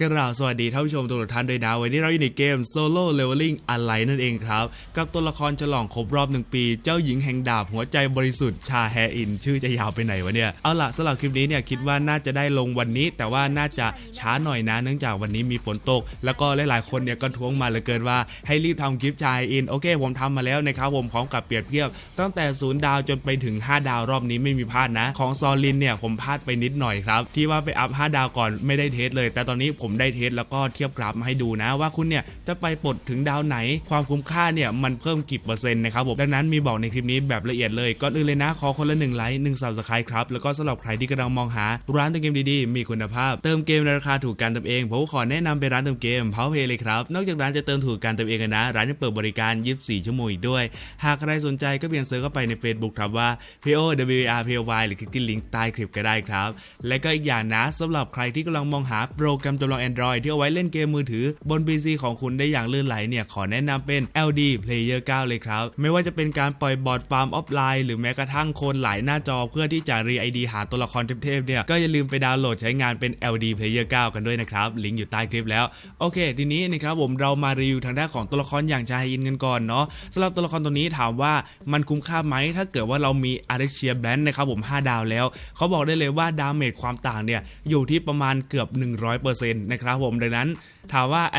กราบสวัสดีท่านผู้ชมทุกท่านด้วยนะวันนี้เราอยู่ในเกม Solo Leveling อะไรนั่นเองครับ กับตัวละครฉลองครบรอบหนึ่งปี เจ้าหญิงแห่งดาบหัวใจบริสุทธิ์ชาแฮอิน ชื่อจะยาวไปไหนวะเนี่ย เอาล่ะสำหรับคลิปนี้เนี่ยคิดว่าน่าจะได้ลงวันนี้ แต่ว่าน่าจะช้าหน่อยนะ เนื่องจากวันนี้มีฝนตก แล้วก็หลายๆคนเนี่ยก็ท้วงมาเหลือเกินว่าให้รีบทำคลิปชาแฮอินโอเค ผมทำมาแล้วนะครับผมพร้อมกับเปรียบเทียบ ตั้งแต่ศูนย์ดาวจนไปถึง 5 ดาวรอบนี้ไม่มีพลาดนะ ของซอลินเนี่ยผมพลาดไปนิดหน่อยครับที่ว่าไปอัพ5ดาวก่อนไม่ได้เทสเลย แต่ตอนนี้ผมได้เทสแล้วก็เทียบกราฟมาให้ดูนะ ว่าคุณเนี่ยจะไปปลดถึงดาวไหน ความคุ้มค่าเนี่ยมันเพิ่มกี่เปอร์เซ็นต์นะครับผมดังนั้นมีบอกในคลิปนี้แบบละเอียดเลยก่อนอื่นเลยนะ ขอคนละหนึ่งไลค์หนึ่งซับสไครต์ครับแล้วก็สำหรับใครที่กำลังมองหาร้านเติมเกมดีๆ มีคุณภาพ เติมเกมในราคาถูกการเติมเองผมขอแนะนำเป็นร้านเติมเกมเพาเพเลยครับนอกจากร้านจะเติมถูกการเติมเองกันนะ ร้านยังเปิดบริการ 24 ชั่วโมงอีกด้วย หากใครสนใจก็เพียงเซิร์ชเข้าไปใน Facebook ครับว่า p o w r p o y หรือคลิกที่ลิงก์ใต้คลิปก็ได้ครับและก็อีกอย่างนะสำหรับใครที่กำลังมองหาโปรแกรมจำลอง Android ที่เอาไว้เล่นเกมมือถือบน PC ของคุณได้อย่างลื่นไหลเนี่ยขอแนะนำเป็น LD Player 9 เลยครับ ไม่ว่าจะเป็นการปล่อยบอร์ดฟาร์มออฟไลน์หรือแม้กระทั่งโคนหลายหน้าจอเพื่อที่จะรีไอดีหาตัวละครเทพๆเนี่ยก็อย่าลืมไปดาวน์โหลดใช้งานเป็น LD Player 9 กันด้วยนะครับลิงก์อยู่ใต้คลิปแล้วโอเค ทีนี้นะครับผมเรามารีวิวทางด้านของตัวละครอย่างชาฮอินกันก่อนเนาะสำหรับตัวละครตัวนี้ถามว่ามันคุ้มค่าไหมถ้าเกิดว่าเรามีอาร์เชียแบนด์นะครับผม 5 ดาวแล้ว เขาบอกได้เลยว่าดาเมจความต่างเนี่ยอยู่ที่ประมาณเกือบ 100%นนะครับผมดังนั้นถามว่าไอ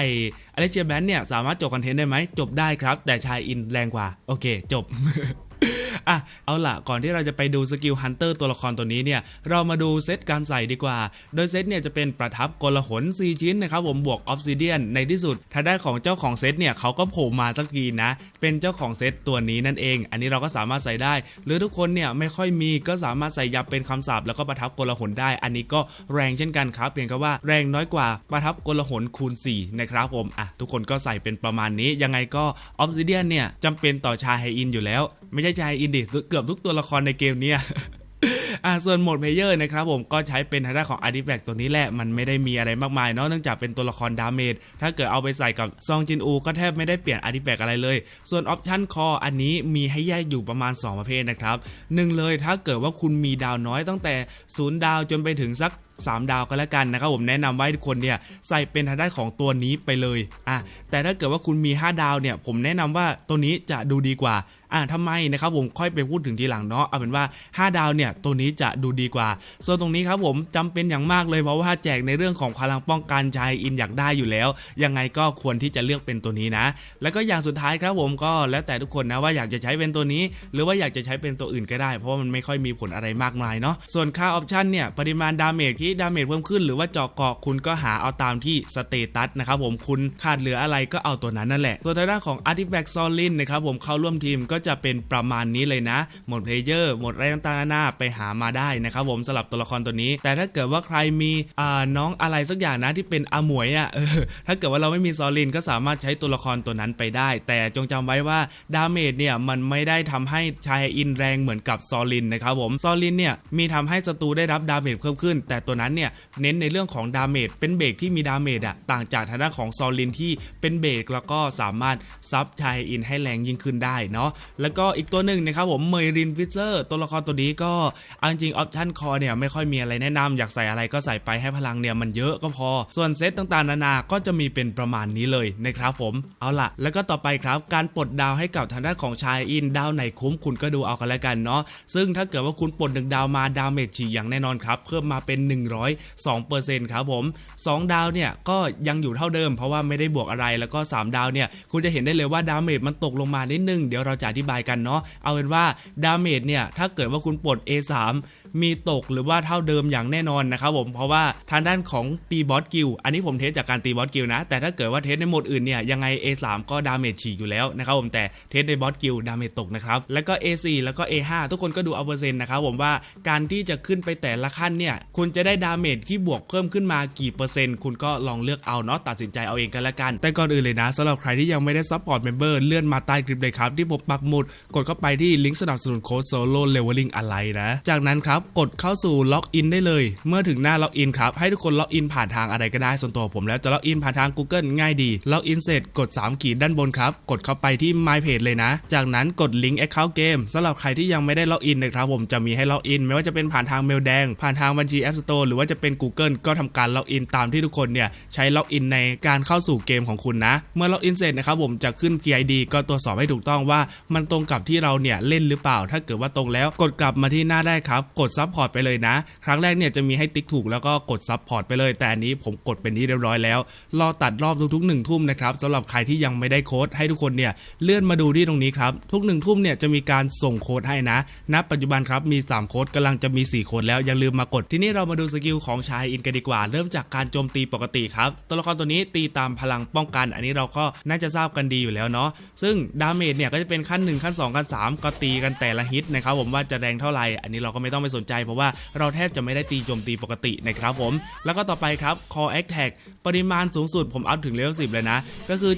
อเลเชียแบนเนี่ยสามารถจบคอนเทนต์ได้ไหมจบได้ครับ แต่ชายอินแรงกว่า โอเค จบ อะเอาละก่อนที่เราจะไปดูสกิลฮันเตอร์ตัวละครตัวนี้เนี่ยเรามาดูเซตการใส่ดีกว่า โดยเซตเนี่ยจะเป็นประทับกลหน4ชิ้นนะครับผมบวกออฟซิเดียนในที่สุดทางด้ของเจ้าของเซตเนี่ยเขาก็โผล่มาสักทีนะ เป็นเจ้าของเซตตัวนี้นั่นเอง อันนี้เราก็สามารถใส่ได้ หรือทุกคนเนี่ยไม่ค่อยมีก็สามารถใส่ยับเป็นคำสาปแล้วก็ประทับกลหนได้ อันนี้ก็แรงเช่นกันครับเพียงแค่ว่าแรงน้อยกว่าประทับกลหนคูณ4นะครับผมอะทุกคนก็ใส่เป็นประมาณนี้ยังไงก็ออฟซิเดียนเนี่ยจำเป็นต่อชาไฮอินอยู่แล้วไม่ใช่ชายอินดิเกือบทุกตัวละครในเกมเนี่ยอ่าส่วนโหมดเพลเยอร์นะครับผมก็ใช้เป็นทางด้านของอาร์ติแฟกตัวนี้แหละ มันไม่ได้มีอะไรมากมายเนาะเนื่องจากเป็นตัวละครดาเมจถ้าเกิดเอาไปใส่กับซองจินอูก็แทบไม่ได้เปลี่ยนอาร์ติแฟกอะไรเลย ส่วนออปชั่นคออันนี้มีให้แยกอยู่ประมาณ 2 ประเภทนะครับหนึ่งเลยถ้าเกิดว่าคุณมีดาวน้อยตั้งแต่ 0 ดาวจนไปถึงสัก 3 ดาวก็แล้วกันนะครับผมแนะนำว่าให้ทุกคนเนี่ยใส่เป็นทางด้านของตัวนี้ไปเลยอะแต่ถ้าเกิดว่าคุณมี 5 ดาวเนี่ยผมแนะนำว่าตัวนี้จะดูดีกว่าอะทำไมนะครับผมค่อยไปพูดถึงทีหลังเนาะเอาเป็นว่า 5 ดาวเนี่ยตัวนี้จะดูดีกว่า ส่วนตรงนี้ครับผมจำเป็นอย่างมากเลยเพราะว่าแจกในเรื่องของพลังป้องกันชายอินอยากได้อยู่แล้ว ยังไงก็ควรที่จะเลือกเป็นตัวนี้นะ แล้วก็อย่างสุดท้ายครับผมก็แล้วแต่ทุกคนนะว่าอยากจะใช้เป็นตัวนี้ หรือว่าอยากจะใช้เป็นตัวอื่นก็ได้ เพราะว่ามันไม่ค่อยมีผลอะไรมากมายเนาะส่วนค่าออปชันเนี่ยปริมาณดาเมจที่ดาเมจเพิ่มขึ้นหรือว่าเจาะเกาะคุณก็หาเอาตามที่สเตตัสนะครับผมคุณขาดเหลืออะไรก็เอาตัวนั้นนั่นแหละส่วทางด้านของ Artifact Solid นะครับผมเข้าร่วมทีมก็จะเป็นประมาณนี้เลยนะ หมดเพลเยอร์หมดอะไรต่างๆนานาไปหามาได้นะครับผมสำหรับตัวละครตัวนี้ แต่ถ้าเกิดว่าใครมีอ่าน้องอะไรสักอย่างนะที่เป็นอาหมวยอะเออถ้าเกิดว่าเราไม่มีซอลินก็สามารถใช้ตัวละครตัวนั้นไปได้ แต่จงจำไว้ว่าดาเมจเนี่ยมันไม่ได้ทำให้ชายอินแรงเหมือนกับซอลินนะครับผมซอลินเนี่ยมีทำให้ศัตรูได้รับดาเมจเพิ่มขึ้น แต่ตัวนั้นเนี่ยเน้นในเรื่องของดาเมจเป็นเบรกที่มีดาเมจอะต่างจากทางด้านของซอลินที่เป็นเบรกแล้วก็สามารถซับชายอินให้แรงยิ่งขึ้นได้เนาะแล้วก็อีกตัวหนึ่งนะครับผมเมยรินฟิเซอร์ตัวละครตัวนี้ก็เอาจริงออปชั่นคอเนี่ยไม่ค่อยมีอะไรแนะนำอยากใส่อะไรก็ใส่ไปให้พลังเนี่ยมันเยอะก็พอ ส่วนเซตต่างๆ นานาก็จะมีเป็นประมาณนี้เลยนะครับผมเอาล่ะ แล้วก็ต่อไปครับการปลดดาวให้กับทางด้านของชายอินดาวไหนคุ้มคุณก็ดูเอากันแล้วกันเนาะซึ่งถ้าเกิดว่าคุณปลดหนึ่งดาวมาดาเมจฉีอย่างแน่นอนครับเพิ่มมาเป็น102%ครับผม 2 ดาวเนี่ยก็ยังอยู่เท่าเดิม เพราะว่าไม่ได้บวกอะไรแล้วก็ 3 ดาวเนี่ยคุณจะเห็นได้เลยว่าดาเมจมันตกลงมานิดนึง เดี๋ยวเราจะอธิบายกันเนาะเอาเป็นว่าดาเมจเนี่ยถ้าเกิดว่าคุณปลด A3 มีตกหรือว่าเท่าเดิมอย่างแน่นอนนะครับผมเพราะว่าทางด้านของตีบอสกิลอันนี้ผมเทสจากการตีบอสกิลนะ แต่ถ้าเกิดว่าเทสในโหมดอื่นเนี่ยยังไง A3 ก็ดาเมจฉีกอยู่แล้วนะครับผมแต่เทสในบอสกิลดาเมจตกนะครับแล้วก็ A4 แล้วก็ A5 ทุกคนก็ดูเอาเปอร์เซ็นต์นะครับผมว่าการที่จะขึ้นไปแต่ละขั้นเนี่ยคุณจะได้ดาเมจที่บวกเพิ่มขึ้นมากี่เปอร์เซ็นต์คุณก็ลองเลือกเอาเนาะตัดสินใจเอาเองกันละกัน แต่ก่อนอื่นเลยนะสำหรับใครที่ยังไม่ได้ซัพพอร์ตเมมเบอร์เลื่อนมาใต้คลิปเลยครับที่ผมปักหมุดกดเข้าไปที่ลิงก์สนับสนุนโค้ดโซโล่เลเวลลิ่งอะไรนะ จากนั้นครับกดเข้าสู่ล็อกอินได้เลย เมื่อถึงหน้าล็อกอินครับ ให้ทุกคนล็อกอินผ่านทางอะไรก็ได้ ส่วนตัวผมแล้วจะล็อกอินผ่านทาง Google ง่ายดี ล็อกอินเสร็จกด 3 ขีดด้านบนครับ กดเข้าไปที่ My Page เลยนะ จากนั้นกดลิงก์ Account Game สำหรับใครที่ยังไม่ได้ล็อกอินนะครับผมจะมีให้ล็อกอิน ไม่ว่าจะเป็นผ่านทางเมลแดง ผ่านทางบัญชี App Store หรือว่าจะเป็น Google ก็ทำการล็อกอินตามที่ทุกคนเนี่ยใช้ล็อกอินในการเข้าสู่เกมของคุณนะ เมื่อล็อกอินเสร็จนะครับผมจะขึ้น PID ก็ตรวจสอบให้ถูกต้องว่า มันตรงกับที่เราเนี่ยเล่นหรือเปล่า ถ้าเกิดว่าตรงแล้วกดกลับมาที่หน้าได้ครับกดดซับพอร์ตไปเลยนะ ครั้งแรกเนี่ยจะมีให้ติ๊กถูกแล้วก็กดซับพอร์ตไปเลย แต่อันนี้ผมกดเป็นที่เรียบร้อยแล้ว รอตัดรอบทุกๆหนึ่งทุ่มนะครับสำหรับใครที่ยังไม่ได้โค้ดให้ทุกคนเนี่ยเลื่อนมาดูที่ตรงนี้ครับ ทุกหนึ่งทุ่มเนี่ยจะมีการส่งโค้ดให้นะณปัจจุบันครับมี 3 โค้ดกำลังจะมี 4 โค้ดแล้วอย่าลืมมากดที่นี่เรามาดูสกิลของชายอินกันดีกว่า เริ่มจากการโจมตีปกติครับตัวละครตัวนี้ตีตามพลังป้องกัน อันนี้เราก็น่าจะทราบกันดีอยู่แล้วเนาะซึ่งดาเมจเนี่ยก็จะเป็นขั้น 1 ขั้น 2 ขั้น 3 ก็ตีกันแต่ละฮิตนะครับผมว่าจะแรงเท่าไหร่อันนี้เราก็ไม่ต้องไปสสนใจเพราะว่าเราแทบจะไม่ได้ตีโจมตีปกตินะครับผม แล้วก็ต่อไปครับ Core Attack ปริมาณสูงสุดผมอัพถึงเลเวล10 เลยนะ ก็คือ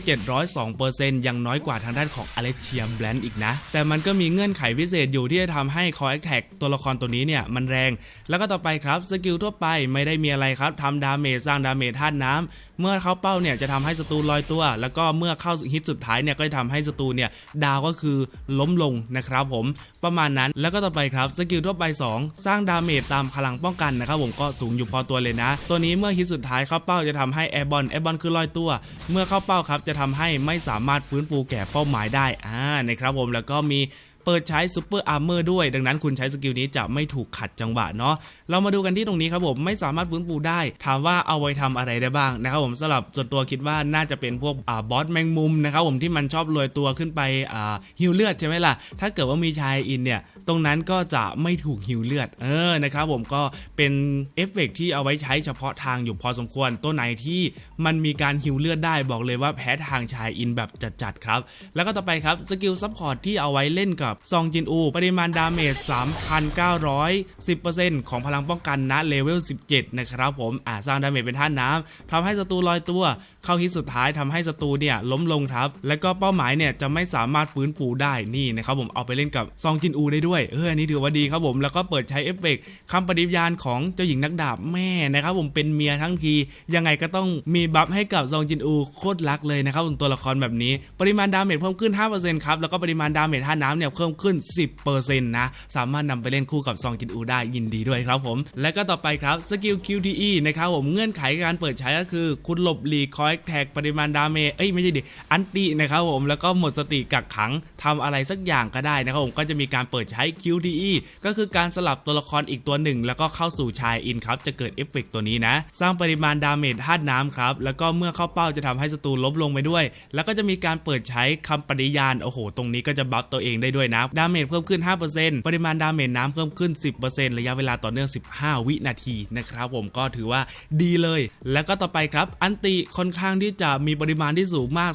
702%ยังน้อยกว่าทางด้านของ a l e c i a b l a n d อีกนะ แต่มันก็มีเงื่อนไขพิเศษอยู่ที่จะทำให้ Core Attack ตัวละครตัวนี้เนี่ยมันแรง แล้วก็ต่อไปครับสกิลทั่วไปไม่ได้มีอะไรครับทำดาเมจสร้างดาเมจธาตุน้ำ เมื่อเข้าเป้าเนี่ยจะทำให้ศัตรูลอยตัว แล้วก็เมื่อเข้าฮิตสุดท้ายเนี่ยก็จะทำให้ศัตรูเนี่ยดาวก็คือล้มลงนะครับผมประมาณนั้นแล้วก็ต่อไปครับสกิลทั่วไป 2 สร้างดาเมจตามพลังป้องกันนะครับผมก็สูงอยู่พอตัวเลยนะ ตัวนี้เมื่อฮิตสุดท้ายเข้าเป้าจะทำให้แอร์บอลแอร์บอลคือลอยตัว เมื่อเข้าเป้าครับจะทำให้ไม่สามารถฟื้นฟูแก่เป้าหมายได้อ่านะครับผมแล้วก็มี เปิดใช้ซูเปอร์อาร์เมอร์ด้วย ดังนั้นคุณใช้สกิลนี้จะไม่ถูกขัดจังหวะเนาะเรามาดูกันที่ตรงนี้ครับผมไม่สามารถฟื้นฟูได้ ถามว่าเอาไว้ทำอะไรได้บ้างนะครับผมสำหรับส่วนตัวคิดว่าน่าจะเป็นพวกอ่าบอสแมงมุมนะครับผมที่มันชอบลอยตัวขึ้นไปอ่าฮิวเลือดใช่ไหมล่ะถ้าเกิดว่ามีชายอินเนี่ยตรงนั้นก็จะไม่ถูกหิวเลือดเออนะครับผมก็เป็นเอฟเฟกต์ที่เอาไว้ใช้เฉพาะทางอยู่พอสมควร ตัวไหนที่มันมีการหิวเลือดได้บอกเลยว่าแพ้ทางชายอินแบบจัดๆครับ แล้วก็ต่อไปครับสกิลซัพพอร์ตที่เอาไว้เล่นกับซองจินอูปริมาณดาเมจ 3,910%ของพลังป้องกันณเลเวล 17 นะครับผมอ่าสร้างดาเมจเป็นท่าน้ำทำให้ศัตรูลอยตัว เข้าฮิตสุดท้ายทำให้ศัตรูเนี่ยล้มลงครับ แล้วก็เป้าหมายเนี่ยจะไม่สามารถฟื้นฟูได้นี่นะครับผมเอาไปเล่นกับซองจินอูได้ด้วยเอออันนี้ถือว่าดีครับผมแล้วก็เปิดใช้เอฟเฟกต์คำปฏิญาณของเจ้าหญิงนักดาบแม่นะครับผมเป็นเมียทั้งที ยังไงก็ต้องมีบัฟให้กับซองจินอูโคตรรักเลยนะครับผมตัวละครแบบนี้ ปริมาณดาเมจเพิ่มขึ้น 5%ครับแล้วก็ปริมาณดาเมจท่าน้ำเนี่ยพิ่มขึ้น 10%นะสามารถนำไปเล่นคู่กับซองจินอูได้ยินดีด้วยครับผม และก็ต่อไปครับสกิล QTE นะครับผมเงื่อนไขการเปิดใช้ก็คือ คุณหลบหลีกคอยแท็กปริมาณดาเมจเอ้ยไม่ใช่ดิอันตินะครับผมแล้วก็หมดสติกักขังทำอะไรสักอย่างก็ได้นะครับผมก็จะมีการเปิดใช้ QTE ก็คือการสลับตัวละครอีกตัวหนึ่ง แล้วก็เข้าสู่ชายอินครับจะเกิดเอฟเฟกต์ตัวนี้นะ สร้างปริมาณดาเมจธาตุน้ำครับแล้วก็เมื่อเข้าเป้าจะทำให้ศัตรูล้มลงไปด้วย แล้วก็จะมีการเปิดใช้คำปฏิญาณโอ้โห ตรงนี้ก็จะบัฟตัวเองได้ด้วยนะ ดาเมจเพิ่มขึ้น 5%ปริมาณดาเมจน้ำเพิ่มขึ้น 10%ระยะเวลาต่อเนื่อง 15 วินาทีนะครับผมก็ถือว่าดีเลย แล้วก็ต่อไปครับ อันติค่อนข้างที่จะมีปริมาณที่สูงมาก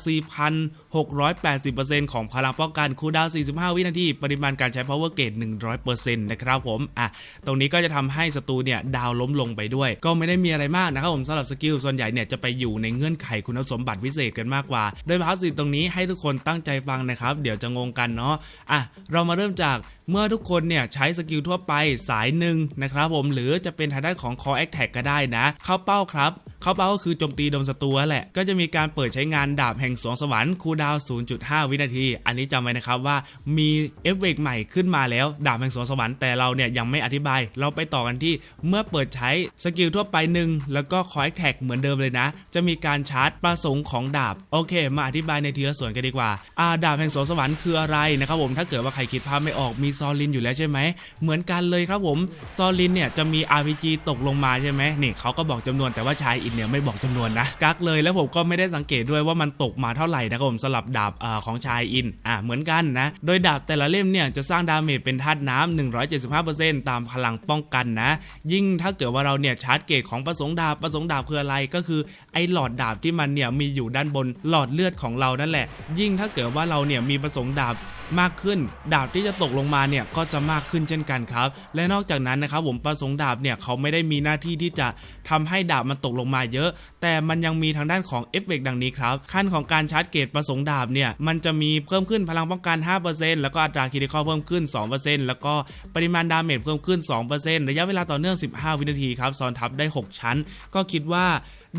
4,680%ของพลังป้องกันคูดาว 45 วินาที ปริมาณการใช้ power gate 100%นะครับผมอะตรงนี้ก็จะทำให้ศัตรูเนี่ยดาวล้มลงไปด้วย ก็ไม่ได้มีอะไรมากนะครับผมสำหรับสกิลส่วนใหญ่เนี่ยจะไปอยู่ในเงื่อนไขคุณสมบัติพิเศษกันมากกว่า โดยพาสซีตรงนี้ให้ทุกคนตั้งใจฟังนะครับ เดี๋ยวจะงงกันเนาะอะเรามาเริ่มจากเมื่อทุกคนเนี่ยใช้สกิลทั่วไปสายหนึ่งนะครับผมหรือจะเป็นทางด้านของ Core Attack ก็ได้นะ เข้าเป้าครับ เข้าเป้าก็คือโจมตีโดนศัตรูแหละ ก็จะมีการเปิดใช้งานดาบแห่งสวงสวรรค์คูดาว 0.5 วินาที อันนี้จำไว้นะครับว่ามีเอฟเฟกใหม่ขึ้นมาแล้ว ดาบแห่งสวงสวรรค์แต่เราเนี่ยยังไม่อธิบาย เราไปต่อกันที่เมื่อเปิดใช้สกิลทั่วไปหนึ่งแล้วก็ Core Attack เหมือนเดิมเลยนะ จะมีการชาร์จประสงค์ของดาบโอเค มาอธิบายในทีละส่วนกันดีกว่าอาดาบแห่งสวงสวรรค์คืออะไรนะครับผมถ้าเกิดว่าใครคิดภาพไม่ออกมีซอลินอยู่แล้วใช่ไหมเหมือนกันเลยครับผมซอลินเนี่ยจะมี RPG ตกลงมาใช่ไหมนี่เขาก็บอกจำนวนแต่ว่าชายอินเนี่ยไม่บอกจำนวนนะกักเลยแล้วผมก็ไม่ได้สังเกตด้วยว่ามันตกมาเท่าไหร่นะครับผมสลับดาบอของชายอินอะเหมือนกันนะโดยดาบแต่ละเล่มเนี่ยจะสร้างดาเมจเป็นธาตุน้ำ175%ตามพลังป้องกันนะ ยิ่งถ้าเกิดว่าเราเนี่ยชาร์จเกตของประสงค์ดาบประสงค์ดาบคืออะไรก็คือไอ้หลอดดาบที่มันเนี่ยมีอยู่ด้านบนหลอดเลือดของเรานั่นแหละ ยิ่งถ้าเกิดว่าเราเนี่ยมีประสงค์ดาบมากขึ้น ดาบที่จะตกลงมาเนี่ยก็จะมากขึ้นเช่นกันครับ และนอกจากนั้นนะครับผมประสงค์ดาบเนี่ยเขาไม่ได้มีหน้าที่ที่จะทำให้ดาบมันตกลงมาเยอะ แต่มันยังมีทางด้านของเอฟเฟกดังนี้ครับ ขั้นของการชาร์จเกตประสงค์ดาบเนี่ยมันจะมีเพิ่มขึ้นพลังป้องกัน 5%แล้วก็อัตราคิริคอเพิ่มขึ้น 2%แล้วก็ปริมาณดาเมจเพิ่มขึ้น 2%ระยะเวลาต่อเนื่อง 15 วินาทีครับซ้อนทับได้ 6 ชั้น ก็คิดว่า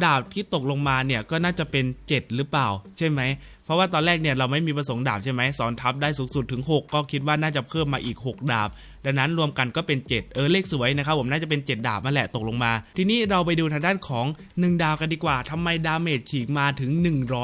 ดาบที่ตกลงมาเนี่ยก็น่าจะเป็น 7 หรือเปล่า ใช่ไหม เพราะว่าตอนแรกเนี่ยเราไม่มีประสงค์ดาบใช่ไหมสอนทัพได้สูงสุดถึง 6 ก็คิดว่าน่าจะเพิ่มมาอีก 6 ดาบ ดังนั้นรวมกันก็เป็น 7 เออเลขสวยนะครับผมน่าจะเป็น 7 ดาบนั่นแหละตกลงมา ทีนี้เราไปดูทางด้านของ 1 ดาวกันดีกว่าทำไมดาเมจฉีกมาถึง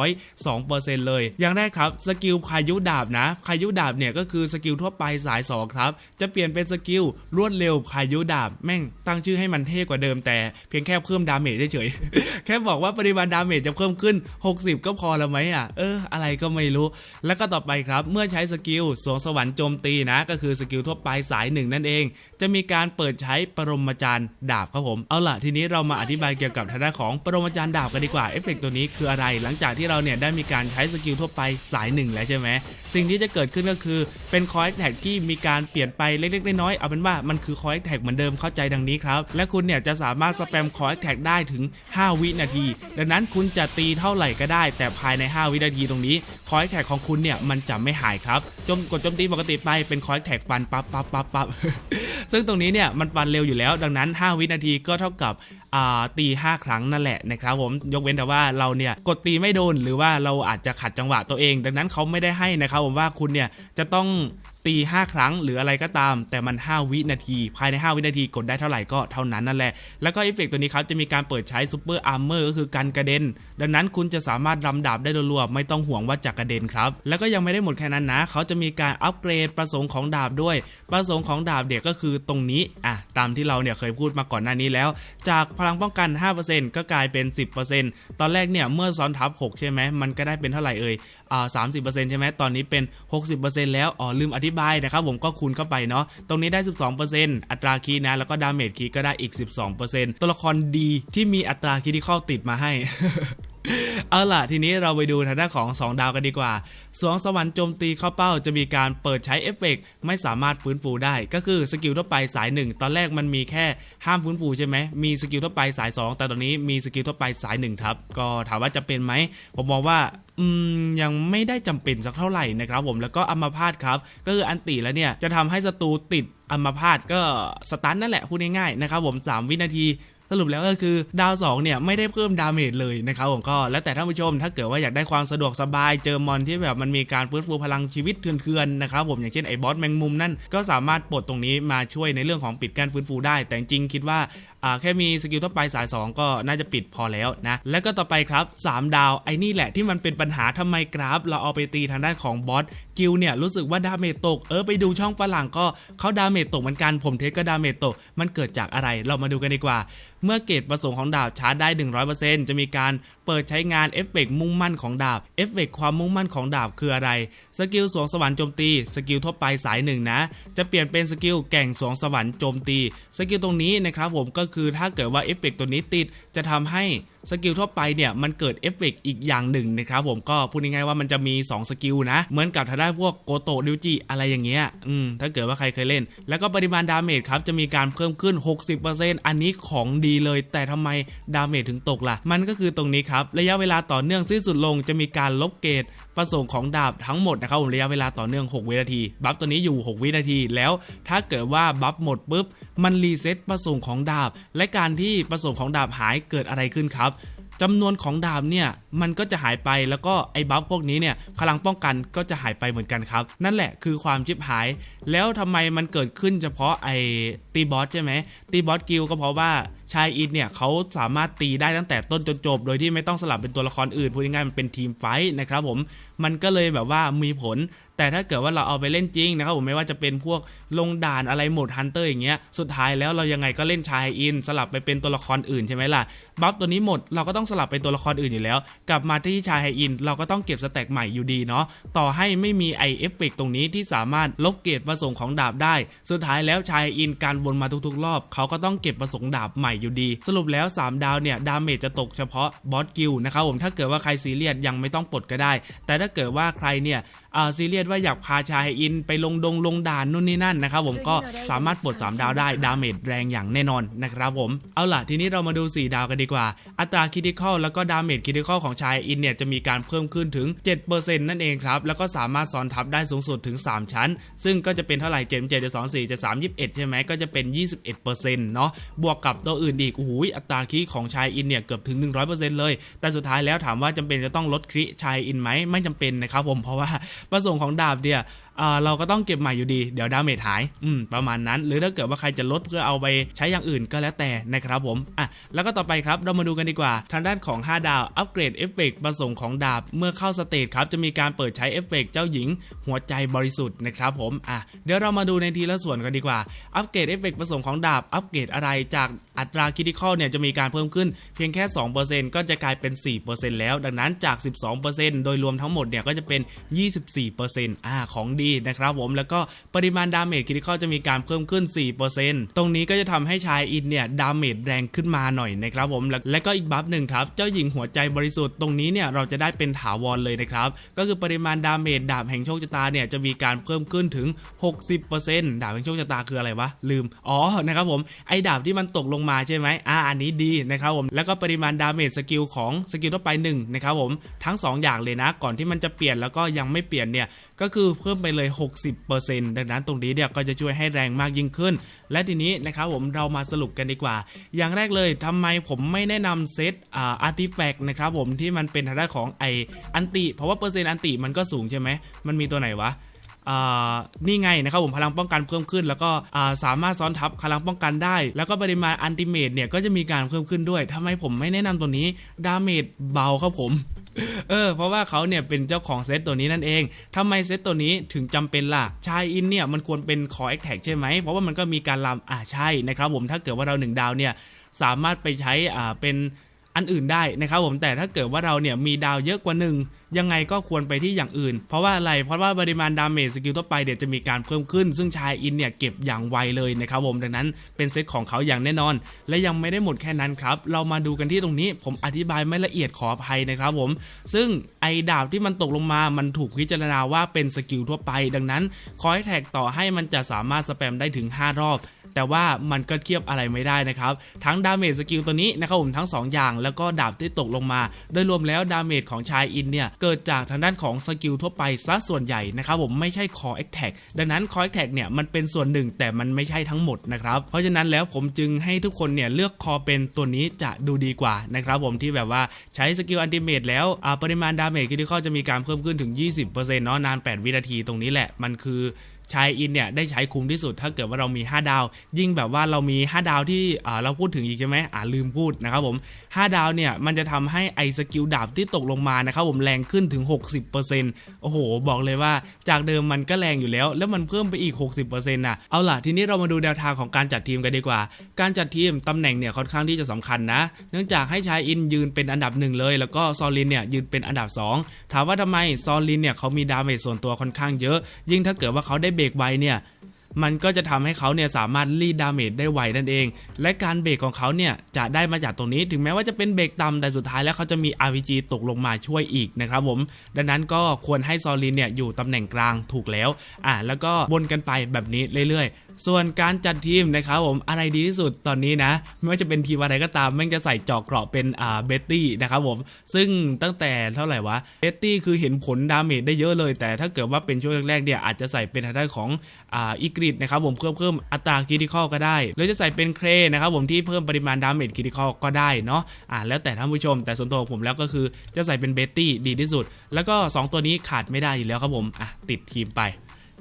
102%เลย อย่างแรกครับสกิลพายุดาบนะพายุดาบเนี่ยก็คือสกิลทั่วไปสาย 2 ครับ จะเปลี่ยนเป็นสกิลรวดเร็วพายุดาบแม่งตั้งชื่อให้มันเท่กว่าเดิมแต่เพียงแค่เพิ่มดาเมจเฉยๆแค่บอกว่าปริมาณดาเมจจะเพิ่มขึ้น 60 ก็พอแล้วไหมอะเอออะไรก็ไม่รู้ แล้วก็ต่อไปครับเมื่อใช้สกิลสวงสวรรค์โจมตีนะ ก็คือสกิลทั่วไปสายหนึ่งนั่นเอง จะมีการเปิดใช้ปรมาจารย์ดาบครับผม เอาล่ะทีนี้เรามาอธิบายเกี่ยวกับทางด้านของปรมาจารย์ดาบกันดีกว่าเอฟเฟกต์ตัวนี้คืออะไร หลังจากที่เราเนี่ยได้มีการใช้สกิลทั่วไปสายหนึ่งแล้วใช่ไหม สิ่งที่จะเกิดขึ้นก็คือเป็นคอยแท็กที่มีการเปลี่ยนไปเล็กๆน้อยๆเอาเป็นว่ามันคือคอยแท็กเหมือนเดิมเข้าใจดังนี้ครับ และคุณเนี่ยจะสามารถสแปมคอยแท็กได้ถึง 5 วินาที ดังนั้นคุณจะตีเท่าไหร่ก็ได้ แต่ภายใน 5 วินาทีตรงนี้คอยแท็กของคุณเนี่ยมันจะไม่หายครับจมกดจมตีปกติไปเป็นคอยแท็กฟันปั๊บปั๊บปั๊บปั๊บซึ่งตรงนี้เนี่ยมันปันเร็วอยู่แล้ว ดังนั้น 5 วินาทีก็เท่ากับอ่าตี5ครั้งนั่นแหละนะครับผมยกเว้นแต่ว่าเราเนี่ยกดตีไม่โดนหรือว่าเราอาจจะขัดจังหวะตัวเอง ดังนั้นเขาไม่ได้ให้นะครับผมว่าคุณเนี่ยจะต้องตี 5 ครั้งหรืออะไรก็ตาม แต่มัน 5 วินาที ภายใน 5 วินาทีกดได้เท่าไหร่ก็เท่านั้นนั่นแหละ แล้วก็เอฟเฟกต์ตัวนี้ครับ จะมีการเปิดใช้ซูเปอร์อาร์เมอร์ก็คือการกระเด็น ดังนั้นคุณจะสามารถรำดาบได้รัวๆไม่ต้องห่วงว่าจะกระเด็นครับ แล้วก็ยังไม่ได้หมดแค่นั้นนะ เขาจะมีการอัปเกรดประสงค์ของดาบด้วย ประสงค์ของดาบเด็กก็คือตรงนี้อะตามที่เราเนี่ยเคยพูดมาก่อนหน้านี้แล้ว จากพลังป้องกัน 5%ก็กลายเป็น 10%ตอนแรกเนี่ยเมื่อซ้อนทับ 6 ใช่ไหมมันก็ได้เป็นเท่าไหร่เอ่ย อ่า30%ใช่ไหมตอนนี้เป็น60%แล้วอ๋อลืมอธิบายนะครับผมก็คูณเข้าไปเนาะตรงนี้ได้12%อัตราคีย์นะแล้วก็ดาเมจคีย์ก็ได้อีก12%ตัวละครดีที่มีอัตราคีย์ที่เข้าติดมาให้เอาล่ะ ทีนี้เราไปดูทางด้านของ 2 ดาวกันดีกว่า สวงสวรรค์โจมตีเข้าเป้าจะมีการเปิดใช้เอฟเฟกต์ไม่สามารถฟื้นฟูได้ ก็คือสกิลทั่วไปสาย 1 ตอนแรกมันมีแค่ห้ามฟื้นฟูใช่ไหม มีสกิลทั่วไปสาย 2 แต่ตอนนี้มีสกิลทั่วไปสาย1ครับ ก็ถามว่าจะเป็นไหม ผมมองว่า ยังไม่ได้จำเป็นสักเท่าไหร่นะครับผมแล้วก็อัมพาตครับ ก็คืออันติแล้วเนี่ยจะทำให้ศัตรูติดอัมพาตก็สตันนั่นแหละพูดง่ายๆนะครับผม3 วินาทีสรุปแล้วก็คือดาว2เนี่ยไม่ได้เพิ่มดาเมจเลยนะครับผมก็แล้วแต่ท่านผู้ชมถ้าเกิดว่าอยากได้ความสะดวกสบายเจอมอนที่แบบมันมีการฟื้นฟูพลังชีวิตเถื่อนๆนะครับผมอย่างเช่นไอ้บอสแมงมุมนั่นก็สามารถปลดตรงนี้มาช่วยในเรื่องของปิดการฟื้นฟูได้ แต่จริงคิดว่าอ่าแค่มีสกิลทั่วไปสาย 2 ก็น่าจะปิดพอแล้วนะ แล้วก็ต่อไปครับ 3 ดาวไอ้นี่แหละที่มันเป็นปัญหาทำไมกราฟ เราเอาไปตีทางด้านของบอสกิลเนี่ยรู้สึกว่าดาเมจตกเออไปดูช่องฝรั่งก็เขาดาเมจตกเหมือนกันผมเทสก็ดาเมจตก มันเกิดจากอะไรเรามาดูกันดีกว่า เมื่อเกรดประสงค์ของดาบชาร์จได้ 100%จะมีการเปิดใช้งานเอฟเฟกต์มุ่งมั่นของดาบเอฟเฟกต์ความมุ่งมั่นของดาบคืออะไรสกิลสวงสวรรค์โจมตีสกิลทั่วไปสายหนึ่งนะ จะเปลี่ยนเป็นสกิลแก่งสวงสวรรค์โจมตีสกิลตรงนี้นะครับผมก็คือถ้าเกิดว่าเอฟเฟกต์ตัวนี้ติดจะทำให้สกิลทั่วไปเนี่ยมันเกิดเอฟเฟกอีกอย่างหนึ่งนะครับผมก็พูดง่ายๆว่ามันจะมี 2 สกิลนะ เหมือนกับทางด้าพวกโกโตะดิวจิอะไรอย่างเงี้ยอืมถ้าเกิดว่าใครเคยเล่น แล้วก็ปริมาณดาเมจครับจะมีการเพิ่มขึ้น 60%อันนี้ของดีเลย แต่ทำไมดาเมจถึงตกล่ะ มันก็คือตรงนี้ครับระยะเวลาต่อเนื่องสิ้นสุดลงจะมีการลบเกรดประสงค์ของดาบทั้งหมดนะครับผมระยะเวลาต่อเนื่อง 6 วินาที บัฟตัวนี้อยู่ 6 วินาที แล้วถ้าเกิดว่าบัฟหมดปุ๊บ มันรีเซ็ตประสงค์ของดาบ และการที่ประสงค์ของดาบหายเกิดอะไรขึ้นครับ จำนวนของดาบเนี่ยมันก็จะหายไปแล้วก็ไอ้บัฟพวกนี้เนี่ยพลังป้องกันก็จะหายไปเหมือนกันครับ นั่นแหละคือความจิบหาย แล้วทำไมมันเกิดขึ้นเฉพาะไอ้ตีบอสใช่ไหมตีบอสกิลก็เพราะว่าชายอินเนี่ยเขาสามารถตีได้ตั้งแต่ต้นจนจบ โดยที่ไม่ต้องสลับเป็นตัวละครอื่นพูดง่ายๆมันเป็นทีมไฟท์นะครับผม มันก็เลยแบบว่ามีผล แต่ถ้าเกิดว่าเราเอาไปเล่นจริงนะครับผมไม่ว่าจะเป็นพวกลงด่านอะไรหมดฮันเตอร์อย่างเงี้ยสุดท้ายแล้วเรายังไงก็เล่นชายอิน สลับไปเป็นตัวละครอื่นใช่ไหมล่ะบัฟตัวนี้หมดเราก็ต้องสลับเป็นตัวละครอื่นอยู่แล้ว กลับมาที่ชายไฮอิน เราก็ต้องเก็บสแต็กใหม่อยู่ดีเนาะต่อให้ไม่มีไอเอฟเฟกตรงนี้ที่สามารถลบเกรดประสงค์ของดาบได้ สุดท้ายแล้วชายอินการวนมาทุกๆ รอบเขาก็ต้องเก็บประสงค์ดาบใหม่อยู่ดี สรุปแล้ว 3 ดาวเนี่ยดาเมจจะตกเฉพาะบอสกิลนะครับผมถ้าเกิดว่าใครซีเรียสยังไม่ต้องปลดก็ได้ แต่ถ้าเกิดว่าใครเนี่ยซีเรียสว่าอยากพาชายอินไปลงดงลงด่านนู่นนี่นั่นนะครับผมก็สามารถปลด3 ดาวได้ดาเมจแรงอย่างแน่นอนนะครับผมเอาล่ะทีนี้เรามาดู 4 ดาวกันดีกว่า อัตราคิดิคอลแล้วก็ดาเมจคิดิคอลของชายอินเนี่ยจะมีการเพิ่มขึ้นถึง 7%นั่นเองครับแล้วก็สามารถซ้อนทับได้สูงสุดถึง 3 ชั้น ซึ่งก็จะเป็นเท่าไหร่เจ็ดเจ็ดจะสองสี่จะสามยี่สิบเอ็ดใช่ไหมก็จะเป็น 21%เนาะบวกกับตัวอื่นอีกโอ้โหอัตราคิของชายอินเนี่ยเกือบถึง 100%เลย แต่สุดท้ายแล้วถามว่าจำเป็นจะต้องลดคริชายอินไหมไม่จำเป็นนะครับผมเพราะว่าประสงค์ของดาบเนี่ย เราก็ต้องเก็บใหม่อยู่ดี เดี๋ยวดาเมจหาย อืม ประมาณนั้น หรือถ้าเกิดว่าใครจะลดเพื่อเอาไปใช้อย่างอื่นก็แล้วแต่นะครับผม อะ แล้วก็ต่อไปครับ เรามาดูกันดีกว่า ทางด้านของ 5 ดาว อัปเกรดเอฟเฟกต์ประสงค์ของดาบ เมื่อเข้าสเตจครับ จะมีการเปิดใช้เอฟเฟกต์เจ้าหญิง หัวใจบริสุทธิ์นะครับผม อะ เดี๋ยวเรามาดูในทีละส่วนกันดีกว่า อัปเกรดเอฟเฟกต์ประสงค์ของดาบ อัปเกรดอะไร จากอัตราคิดิคอลเนี่ยจะมีการเพิ่มขึ้นเพียงแค่ 2%ก็จะกลายเป็น 4%แล้ว ดังนั้นจาก 12%โดยรวมทั้งหมดเนี่ยก็จะเป็น 24%อ่า ของดีนะครับผมแล้วก็ปริมาณดาเมจคิดิคอลจะมีการเพิ่มขึ้น 4%ตรงนี้ก็จะทำให้ชายอินเนี่ยดาเมจแรงขึ้นมาหน่อยนะครับผมและและก็อีกบัฟหนึ่งครับ เจ้าหญิงหัวใจบริสุทธิ์ตรงนี้เนี่ยเราจะได้เป็นถาวรเลยนะครับ ก็คือปริมาณดาเมจดาบแห่งโชคชะตาเนี่ยจะมีการเพิ่มขึ้นถึง 60%ดาบแห่งโชคชะตาคืออะไรวะ ลืม อ๋อนะครับผมไอ้ดาบที่มันตกลงมาใช่ไหมอ่าอันนี้ดีนะครับผมแล้วก็ปริมาณดาเมจสกิลของสกิลทั่วไป1นะครับผมทั้ง 2 อย่างเลยนะ ก่อนที่มันจะเปลี่ยนแล้วก็ยังไม่เปลี่ยนเนี่ยก็คือเพิ่มไปเลย 60%ดังนั้นตรงนี้เนี่ยก็จะช่วยให้แรงมากยิ่งขึ้น และทีนี้นะครับผมเรามาสรุปกันดีกว่า อย่างแรกเลยทำไมผมไม่แนะนำเซตอ่าอาร์ติแฟกต์นะครับผมที่มันเป็นทางด้านของไออันติเพราะว่าเปอร์เซ็นต์อันติมันก็สูงใช่ไหมมันมีตัวไหนวะ นี่ไงนะครับผมพลังป้องกันเพิ่มขึ้น แล้วก็สามารถซ้อนทับพลังป้องกันได้ แล้วก็ปริมาณอันติเมตเนี่ยก็จะมีการเพิ่มขึ้นด้วยทำไมผมไม่แนะนำตัวนี้ดาเมจเบาครับผมเออเพราะว่าเขาเนี่ยเป็นเจ้าของเซตตัวนี้นั่นเองทำไมเซตตัวนี้ถึงจำเป็นล่ะ ชายอินเนี่ยมันควรเป็นคอแอคแท็กใช่ไหม เพราะว่ามันก็มีการลำอ่าใช่นะครับผมถ้าเกิดว่าเราหนึ่งดาวเนี่ยสามารถไปใช้อ่าเป็น อันอื่นได้นะครับผมแต่ถ้าเกิดว่าเราเนี่ยมีดาวเยอะกว่าหนึ่งยังไงก็ควรไปที่อย่างอื่น เพราะว่าอะไรเพราะว่าปริมาณดาเมจสกิลทั่วไปเดี๋ยวจะมีการเพิ่มขึ้น ซึ่งชายอินเนี่ยเก็บอย่างไวเลยนะครับผมดังนั้นเป็นเซตของเขาอย่างแน่นอน และยังไม่ได้หมดแค่นั้นครับ เรามาดูกันที่ตรงนี้ผมอธิบายไม่ละเอียดขออภัยนะครับผม ซึ่งไอ้ดาบที่มันตกลงมามันถูกพิจารณาว่าเป็นสกิลทั่วไป ดังนั้นคอยแท็กต่อให้มันจะสามารถสแปมได้ถึง 5 รอบ แต่ว่ามันก็เทียบอะไรไม่ได้นะครับ ทั้งดาเมจสกิลตัวนี้นะครับผมทั้ง 2 อย่าง แล้วก็ดาบที่ตกลงมา โดยรวมแล้วดาเมจของชายอินเนี่ย เกิดจากทางด้านของสกิลทั่วไปซะส่วนใหญ่นะครับผมไม่ใช่คอ a t แท็กดังนั้นคอ a t แท็กเนี่ยมันเป็นส่วนหนึ่งแต่มันไม่ใช่ทั้งหมดนะครับ เพราะฉะนั้นแล้วผมจึงให้ทุกคนเนี่ยเลือกคอเป็นตัวนี้จะดูดีกว่านะครับผมที่แบบว่าใช้สกิลอันติเมตแล้วอ่าปริมาณดาเมจคิดิคอจะมีการเพิ่มขึ้นถึง 20%เนาะนาน 8 วินาทีตรงนี้แหละมันคือ ชายอินเนี่ยได้ใช้คุ้มที่สุด ถ้าเกิดว่าเรามี 5 ดาว ยิ่งแบบว่าเรามี 5 ดาวที่เราพูดถึงอีกใช่ไหมอ่าลืมพูดนะครับผม 5 ดาวเนี่ยมันจะทำให้ไอสกิลดาบที่ตกลงมานะครับผมแรงขึ้นถึง 60%โอ้โห บอกเลยว่าจากเดิมมันก็แรงอยู่แล้ว แล้วมันเพิ่มไปอีก 60%น่ะเอาล่ะทีนี้เรามาดูแนวทางของการจัดทีมกันดีกว่า การจัดทีมตำแหน่งเนี่ยค่อนข้างที่จะสำคัญนะ เนื่องจากให้ชายอินยืนเป็นอันดับหนึ่งเลย แล้วก็ซอลินเนี่ยยืนเป็นอันดับ 2 ถามว่าทำไมซอลินเนี่ยเขามีดาเมจส่วนตัวค่อนข้างเยอะ ยิ่งถ้าเกิดว่าเขาได้เบรกไวเนี่ยมันก็จะทำให้เขาเนี่ยสามารถรีดดาเมจได้ไวนั่นเอง และการเบรกของเขาเนี่ยจะได้มาจากตรงนี้ ถึงแม้ว่าจะเป็นเบรกต่ำแต่สุดท้ายแล้วเขาจะมี RPG ตกลงมาช่วยอีกนะครับผม ดังนั้นก็ควรให้ซอลินเนี่ยอยู่ตำแหน่งกลางถูกแล้ว อะแล้วก็วนกันไปแบบนี้เรื่อย ส่วนการจัดทีมนะครับผมอะไรดีที่สุดตอนนี้นะ ไม่ว่าจะเป็นทีมอะไรก็ตามแม่งจะใส่จอกเกราะเป็นอ่าเบตตี้นะครับผมซึ่งตั้งแต่เท่าไหร่วะเบตตี้คือเห็นผลดาเมจได้เยอะเลย แต่ถ้าเกิดว่าเป็นช่วงแรกๆเนี่ยอาจจะใส่เป็นทางด้านของอ่าอีกริดนะครับผมเพิ่มเพิ่มอัตราคิดิคอลก็ได้หรือจะใส่เป็นเครนะครับผมที่เพิ่มปริมาณดาเมจคิดิคอลก็ได้เนาะอ่าแล้วแต่ท่านผู้ชม แต่ส่วนตัวของผมแล้วก็คือจะใส่เป็นเบตตี้ดีที่สุด แล้วก็ 2 ตัวนี้ขาดไม่ได้อยู่แล้วครับผมอะติดทีมไป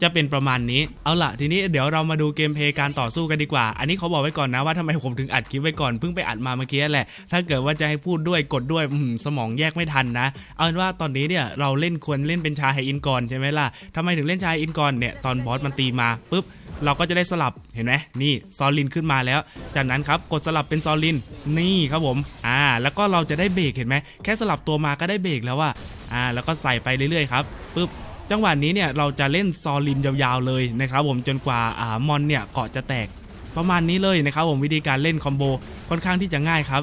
จะเป็นประมาณนี้ เอาล่ะทีนี้เดี๋ยวเรามาดูเกมเพย์การต่อสู้กันดีกว่า อันนี้เขาบอกไว้ก่อนนะว่าทำไมผมถึงอัดคลิปไว้ก่อนเพิ่งไปอัดมาเมื่อกี้แหละ ถ้าเกิดว่าจะให้พูดด้วยกดด้วยอื้อหือสมองแยกไม่ทันนะ เอาเป็นว่าตอนนี้เนี่ยเราเล่นควรเล่นเป็นชายไฮอินก่อนใช่ไหมล่ะทำไมถึงเล่นชายอินก่อนเนี่ยตอนบอสมันตีมาปุ๊บเราก็จะได้สลับเห็นไหมนี่ซอลินขึ้นมาแล้ว จากนั้นครับกดสลับเป็นซอลินนี่ครับผมอ่าแล้วก็เราจะได้เบรกเห็นไหมแค่สลับตัวมาก็ได้เบรกแล้วอะอ่าแล้วก็ใส่ไปเรื่อยๆครับปุ๊บ จังหวะนี้เนี่ยเราจะเล่นซอลินยาวๆเลยนะครับผมจนกว่าอ่ามอนเนี่ยเกาะจะแตกประมาณนี้เลยนะครับผมวิธีการเล่นคอมโบค่อนข้างที่จะง่ายครับ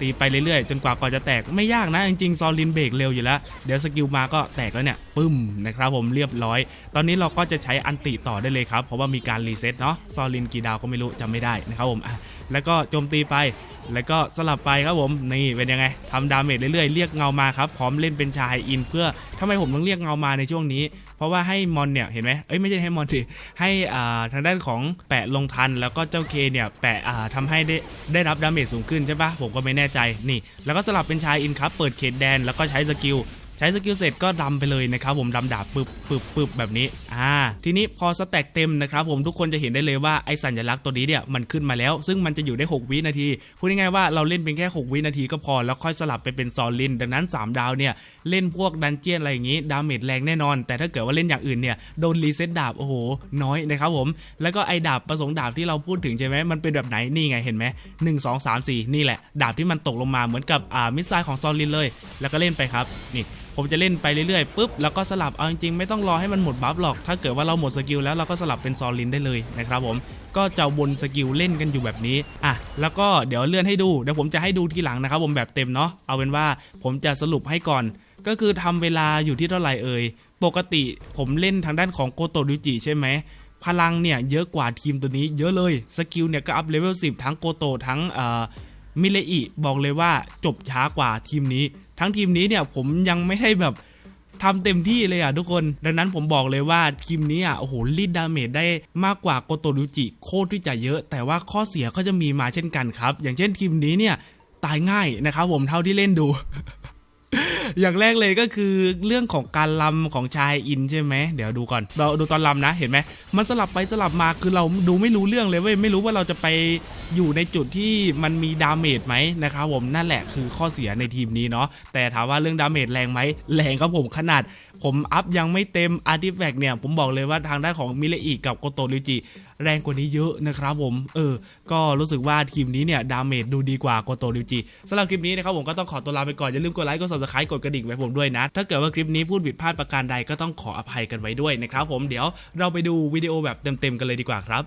ตีไปเรื่อยๆ จนกว่าก่อนจะแตกไม่ยากนะ จริงๆ ซอลินเบรกเร็วอยู่แล้ว เดี๋ยวสกิลมาก็แตกแล้วเนี่ย ปึ้มนะครับผมเรียบร้อย ตอนนี้เราก็จะใช้อันติต่อได้เลยครับ เพราะว่ามีการรีเซ็ตเนาะซอลินกี่ดาวก็ไม่รู้จำไม่ได้นะครับผมแล้วก็โจมตีไปแล้วก็สลับไปครับผมนี่เป็นยังไงทำดาเมจเรื่อยๆเรียกเงามาครับพร้อมเล่นเป็นชายอิน เพื่อทำไมผมต้องเรียกเงามาในช่วงนี้ เพราะว่าให้มอนเนี่ยเห็นไหมเอ้ยไม่ใช่ให้มอนสิให้อ่าทางด้านของแปะลงทัน แล้วก็เจ้าเคเนี่ยแปะอ่าทำให้ได้ได้รับดาเมจสูงขึ้นใช่ปะผมก็ไม่แน่ใจนี่ แล้วก็สลับเป็นชายอินครับเปิดเขตแดนแล้วก็ใช้สกิล ใช้สกิลเสร็จก็ดำไปเลยนะครับผมดำดาบปึบปึบปึบแบบนี้อ่าทีนี้พอสแต็กเต็มนะครับผมทุกคนจะเห็นได้เลยว่าไอสัญลักษณ์ตัวนี้เนี่ยมันขึ้นมาแล้ว ซึ่งมันจะอยู่ได้ 6 วินาทีพูดง่ายๆว่าเราเล่นเป็นแค่ 6 วินาทีก็พอแล้วค่อยสลับไปเป็นซอลลิน ดังนั้น 3 ดาวเนี่ยเล่นพวกดันเจียนอะไรอย่างงี้ดาเมจแรงแน่นอน แต่ถ้าเกิดว่าเล่นอย่างอื่นเนี่ยโดนรีเซ็ตดาบโอ้โหน้อยนะครับผมแล้วก็ไอดาบประสงค์ดาบที่เราพูดถึงใช่ไหมมันเป็นแบบไหนนี่ไงเห็นไหมหนึ่งสองสามสี่นี่แหละดาบที่มันตกลงมาเหมือนกับอ่ามิสไซล์ของซอลลินเลย แล้วก็เล่นไปครับนี่ผมจะเล่นไปเรื่อยๆปุ๊บแล้วก็สลับเอาจริงๆไม่ต้องรอให้มันหมดบัฟหรอก ถ้าเกิดว่าเราหมดสกิลแล้วเราก็สลับเป็นซอลินได้เลยนะครับผมก็จะวนสกิลเล่นกันอยู่แบบนี้อะแล้วก็เดี๋ยวเลื่อนให้ดูเดี๋ยวผมจะให้ดูทีหลังนะครับผมแบบเต็มเนาะเอาเป็นว่าผมจะสรุปให้ก่อน ก็คือทำเวลาอยู่ที่เท่าไหร่เอ่ยปกติผมเล่นทางด้านของโกโตริจิใช่ไหมพลังเนี่ยเยอะกว่าทีมตัวนี้เยอะเลยสกิลเนี่ยก็อัพเลเวล10 ทั้งโกโตทั้งเอ่อ มิเลอิบอกเลยว่าจบช้ากว่าทีมนี้ ทั้งทีมนี้เนี่ยผมยังไม่ได้แบบทำเต็มที่เลยอะทุกคน ดังนั้นผมบอกเลยว่าทีมนี้อะโอ้โหลีดดาเมจได้มากกว่าโกโตรุจิโคตรที่จะเยอะ แต่ว่าข้อเสียก็จะมีมาเช่นกันครับ อย่างเช่นทีมนี้เนี่ยตายง่ายนะครับผมเท่าที่เล่นดู อย่างแรกเลยก็คือเรื่องของการลำของชายอินใช่ไหมเดี๋ยวดูก่อน เราดูตอนลำนะเห็นไหมมันสลับไปสลับมาคือเราดูไม่รู้เรื่องเลยเว้ยไม่รู้ว่าเราจะไปอยู่ในจุดที่มันมีดาเมจไหมนะครับผมนั่นแหละคือข้อเสียในทีมนี้เนาะแต่ถามว่าเรื่องดาเมจแรงไหมแรงครับผมขนาด ผมอัพยังไม่เต็มอาร์ติแฟกเนี่ยผมบอกเลยว่าทางด้านของมิเลอิกับโกโตริจิแรงกว่านี้เยอะนะครับผม เออ ก็รู้สึกว่าทีมนี้เนี่ยดาเมจดูดีกว่าโกโตริจิสำหรับคลิปนี้นะครับผมก็ต้องขอตัวลาไปก่อน อย่าลืมกดไลค์ กด subscribe กดกระดิ่งไว้ผมด้วยนะ ถ้าเกิดว่าคลิปนี้พูดผิดพลาดประการใดก็ต้องขออภัยกันไว้ด้วยนะครับผม เดี๋ยวเราไปดูวิดีโอแบบเต็มๆกันเลยดีกว่าครับ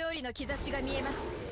勝利の兆しが見えます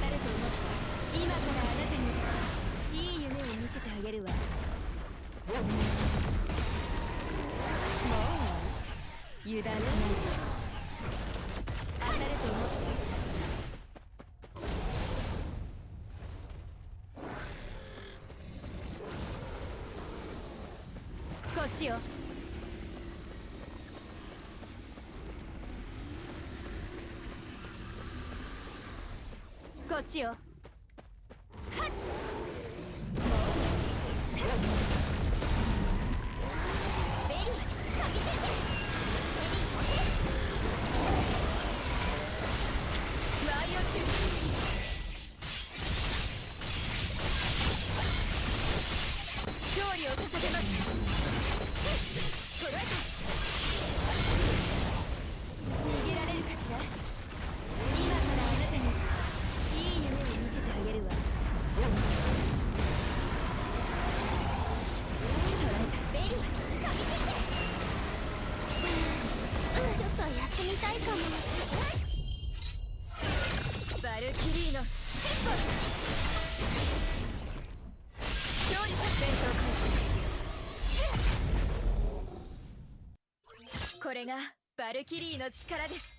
当たると思った。今からあなたにいい夢を見せてあげるわ。もう油断しない。で当たると思った。こっちよ。ちよ勝利を捧げます。ルキリーの力です。